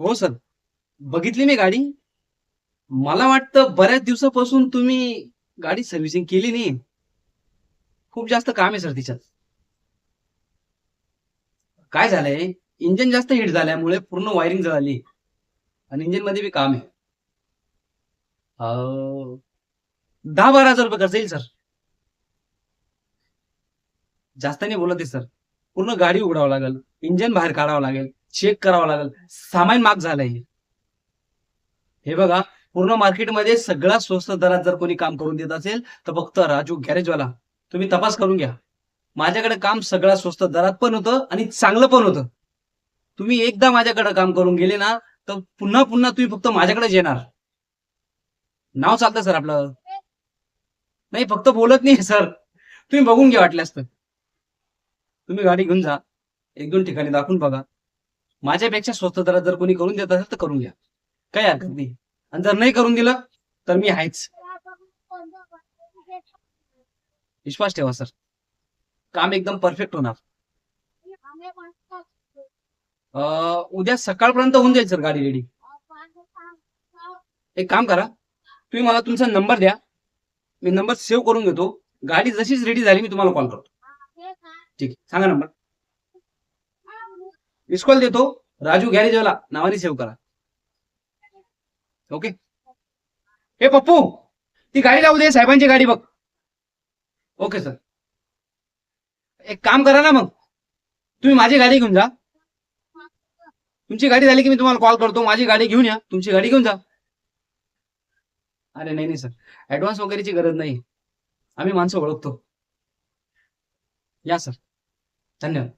हो सर. बघितली मी गाडी. मला वाटतं बऱ्याच दिवसापासून तुम्ही गाडी सर्व्हिसिंग केली नाही. खूप जास्त काम आहे सर तिच्यात. काय झालंय? इंजिन जास्त हिट झाल्यामुळे पूर्ण वायरिंग जळाली. आणि इंजिनमध्ये बी काम आहे. अं, दहा बारा हजार रुपये खर्च येईल सर. जास्त नाही बोलत आहे सर. पूर्ण गाडी उघडावं लागेल. इंजिन बाहेर काढावं लागेल. चेक करावं लागेल. सामान माग झालंय हे. बघा पूर्ण मार्केटमध्ये सगळ्यात स्वस्त दरात जर कोणी काम करून देत असेल तर फक्त राजू गॅरेजवाला. तुम्ही तपास करून घ्या. माझ्याकडे काम सगळ्यात स्वस्त दरात पण होतं आणि चांगलं पण होतं. तुम्ही एकदा माझ्याकडे काम करून गेले ना तर पुन्हा पुन्हा तुम्ही फक्त माझ्याकडेच येणार. नाव चालतं सर आपलं. नाही फक्त बोलत नाही सर. तुम्ही बघून घ्या वाटल्यास तर. तुम्ही गाडी घेऊन जा. एक दोन ठिकाणी दाखवून बघा. माझ्यापेक्षा स्वस्त दरात जर कोणी करून देत असेल तर करून घ्या. काही हरकत नाही. आणि जर नाही करून दिलं तर मी आहेच. विश्वास ठेवा सर. काम एकदम परफेक्ट होणार. उद्या सकाळपर्यंत होऊन जाईल सर गाडी रेडी एक काम करा. तुम्ही मला तुमचा नंबर द्या. मी नंबर सेव्ह करून घेतो. गाडी जशीच रेडी झाली मी तुम्हाला कॉल करतो. ठीक आहे. सांगा नंबर मिस कॉल देतो. राजू गॅरेजवाला नावाने सेव्ह करा. ओके हे पप्पू ती गाडी लावू दे साहेबांची गाडी बघ. ओके सर एक काम करा ना मग. तुम्ही माझी गाडी घेऊन जा. तुमची गाडी झाली की मी तुम्हाला कॉल करतो. माझी गाडी घेऊन या. तुमची गाडी घेऊन जा. अरे नाही नाही सर ऍडव्हान्स वगैरेची गरज नाही. आम्ही माणसं ओळखतो. या सर धन्यवाद.